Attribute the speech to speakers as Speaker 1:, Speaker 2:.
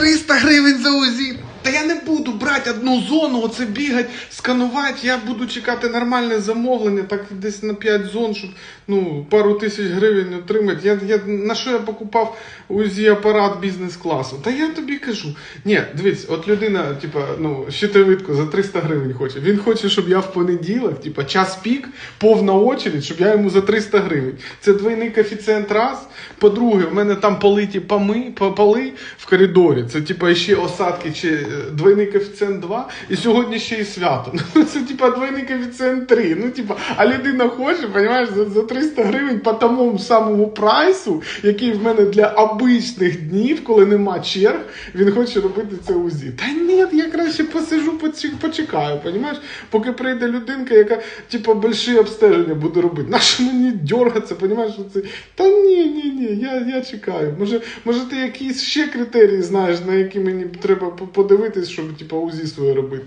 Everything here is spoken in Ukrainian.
Speaker 1: 300 гривень за УЗІ. Та я не буду брати одну зону, оце бігати, сканувати. Я буду чекати нормальне замовлення, так десь на 5 зон, щоб ну, пару тисяч гривень отримати. Я, я, на що я покупав УЗІ апарат бізнес-класу? Та я тобі кажу. Ні, дивись, от людина, типа, ну, щитовидку за 300 гривень хоче. Він хоче, щоб я в понеділок, типа, час пік, повна очередь, щоб я йому за 300 гривень. Це двойний коефіцієнт раз. По-друге, в мене там политі поми, по- поли в коридорі. Це типа ще осадки чи е, двойний коефіцієнт 2. І сьогодні ще і свято. Ну це типа двойний коефіцієнт 3. Ну, типа, а людина хоче, розумієш, за, за 300 гривень по тому самому прайсу, який в мене для обичних днів, коли нема черг, він хоче робити це УЗІ. Та ні, я краще посижу, почекаю, розумієш? Поки прийде людинка, яка типа больші обстеження буде робити. Нащо мені дергатися, розумієш? що Це... Та ні, ні, ні, я, я чекаю. Може, може, ти якісь ще критерії знаєш, на які мені треба по- подивитись, щоб типу, УЗІ своє робити.